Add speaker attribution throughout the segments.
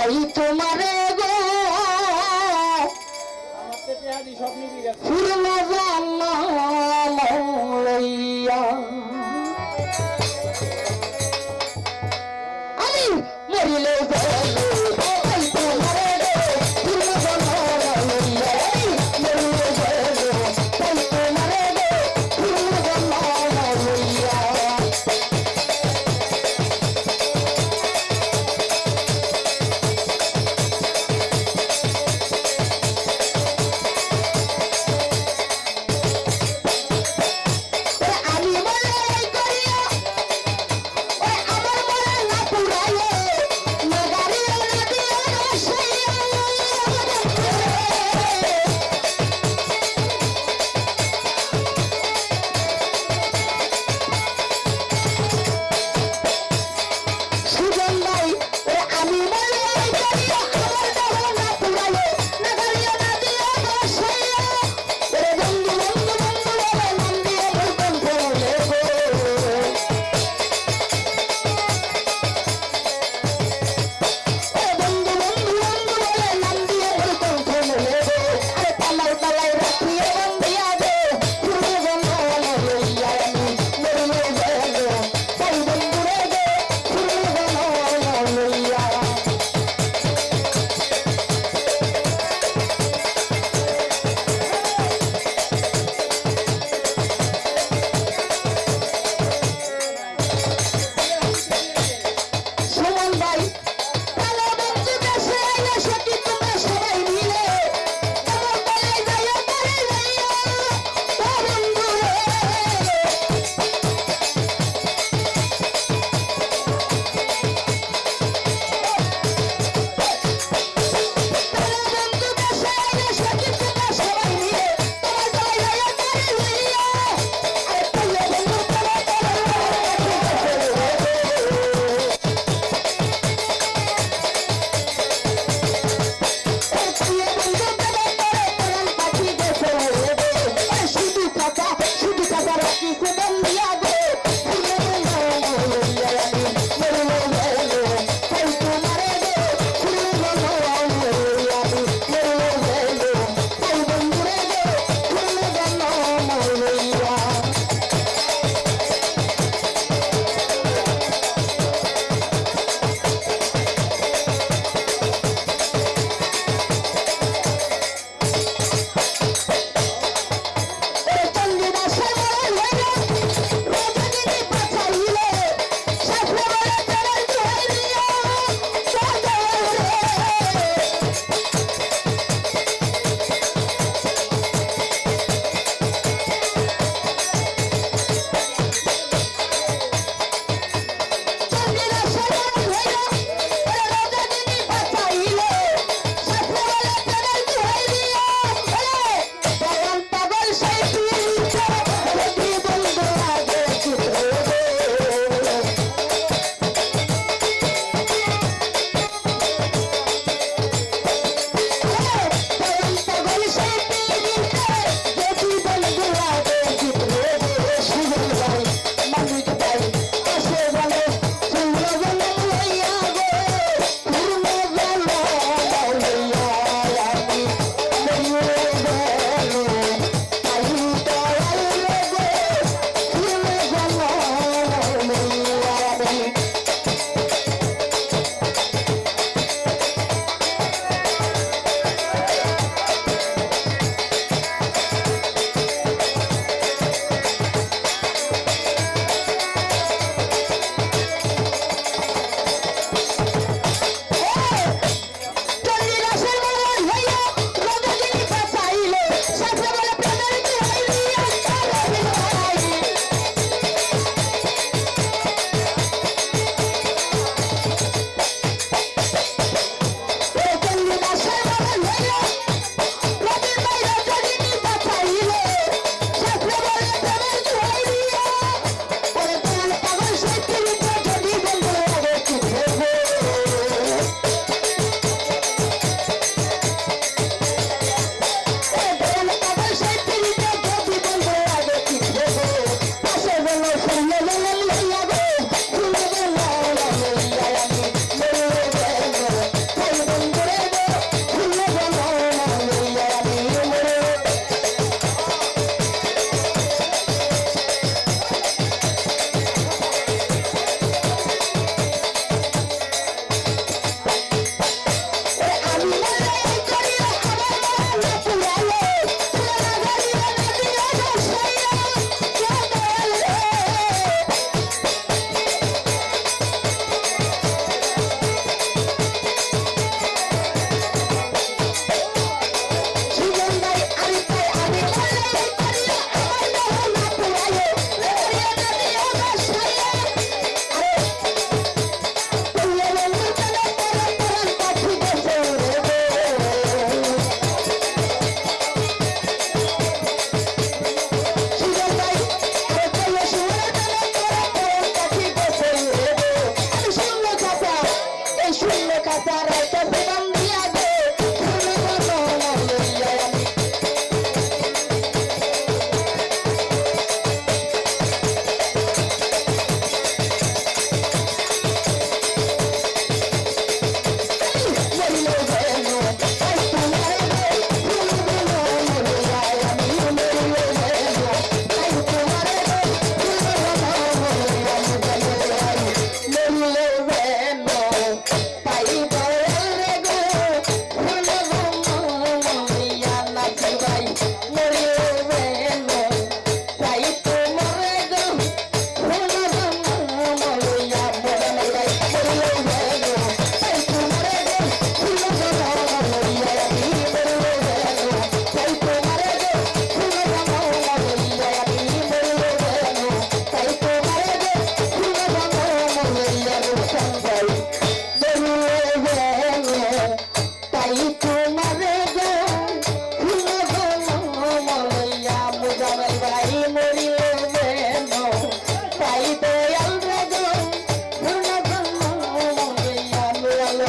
Speaker 1: পাই তোমারে গো। লইয়া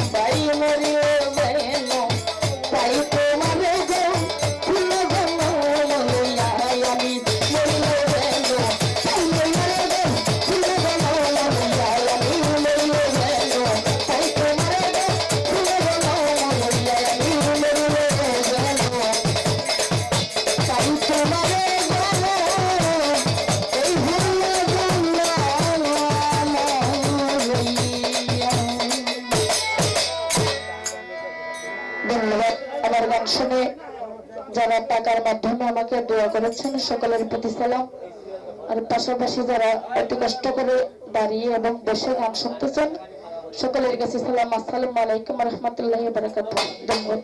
Speaker 1: Bye. ফাংশনে যারা টাকার মাধ্যমে আমাকে দোয়া করেছেন, সকলের প্রতি সালাম। আর পাশাপাশি যারা অতি কষ্ট করে দাঁড়িয়ে এবং বসে গান শুনতেছেন, সকলের কাছে সালাম। আসসালামু আলাইকুম রহমতুল্লাহ বারাকাত ধন্যবাদ।